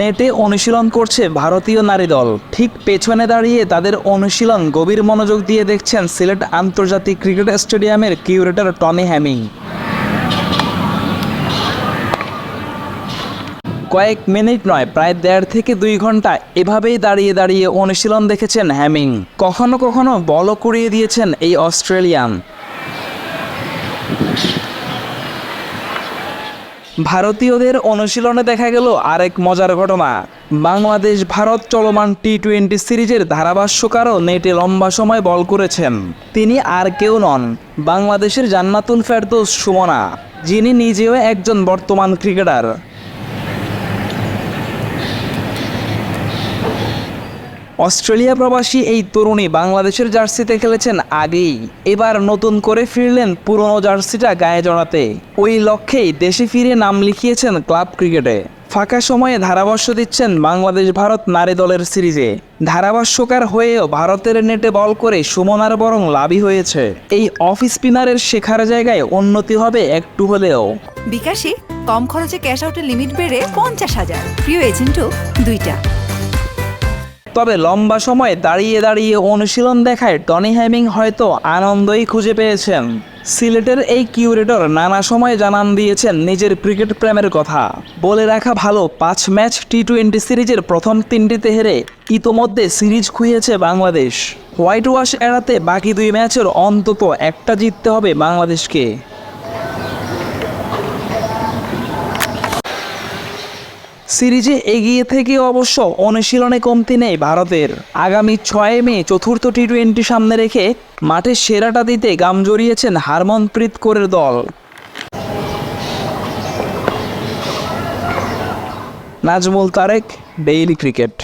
নেটে অনুশীলন করছে ভারতীয় নারী দল। ঠিক পেছনে দাঁড়িয়ে তাদের অনুশীলন গভীর মনোযোগ দিয়ে দেখছেন সিলেট আন্তর্জাতিক ক্রিকেট স্টেডিয়ামের কিউরেটর টমি হ্যামিং। কয়েক মিনিট নয়, প্রায় দেড় থেকে দুই ঘণ্টা এভাবেই দাঁড়িয়ে দাঁড়িয়ে অনুশীলন দেখেছেন হ্যামিং। কখনো কখনো বলও করিয়ে দিয়েছেন এই অস্ট্রেলিয়ান। ভারতীয়দের অনুশীলনে দেখা গেল আরেক মজার ঘটনা। বাংলাদেশ, ভারত চলমান টি টোয়েন্টি সিরিজের ধারাভাষ্যকারও নেটে লম্বা সময় বল করেছেন। তিনি আর কেউ নন, বাংলাদেশের জান্নাতুল ফেরদোস সুমনা, যিনি নিজেও একজন বর্তমান ক্রিকেটার। অস্ট্রেলিয়া প্রবাসী এই তরুণী বাংলাদেশের জার্সিতে খেলেছেন আগেই। এবার নতুন করে ফিরলেন পুরনো জার্সিটা গায়ে জড়াতে। ওই লক্ষ্যেই দেশে ফিরে নাম লিখিয়েছেন ক্লাব ক্রিকেটে। ফাঁকা সময়ে ধারাভাষ্য দিচ্ছেন বাংলাদেশ ভারত নারী দলের সিরিজে। ধারাভাষ্যকার হয়েও ভারতের নেটে বল করে সুমনার বরং লাভই হয়েছে। এই অফ স্পিনারের শেখার জায়গায় উন্নতি হবে একটু হলেও। বিকাশে কম খরচে ক্যাশ আউটের লিমিট বেড়ে পঞ্চাশ হাজার। প্রিয় এজেন্টও দুইটা। তবে লম্বা সময় দাঁড়িয়ে দাঁড়িয়ে অনুশীলন দেখায় টনি হ্যামিং হয়তো আনন্দই খুঁজে পেয়েছেন। সিলেটের এই কিউরেটর নানা সময় জানান দিয়েছেন নিজের ক্রিকেট প্রেমের কথা। বলে রাখা ভালো, পাঁচ ম্যাচ টি টোয়েন্টি সিরিজের প্রথম তিনটিতে হেরে ইতোমধ্যে সিরিজ খুইয়েছে বাংলাদেশ। হোয়াইট ওয়াশ এড়াতে বাকি দুই ম্যাচের অন্তত একটা জিততে হবে বাংলাদেশকে। সিরিজে এগিয়ে থেকে অবশ্য অনুশীলনে কমতি নেই ভারতের। আগামী ছয় মে চতুর্থ টি টোয়েন্টি সামনে রেখে মাঠে সেরাটা দিতে গাম জড়িয়েছেন হারমনপ্রীত কোরের দল। Nazmul Tarique daily cricket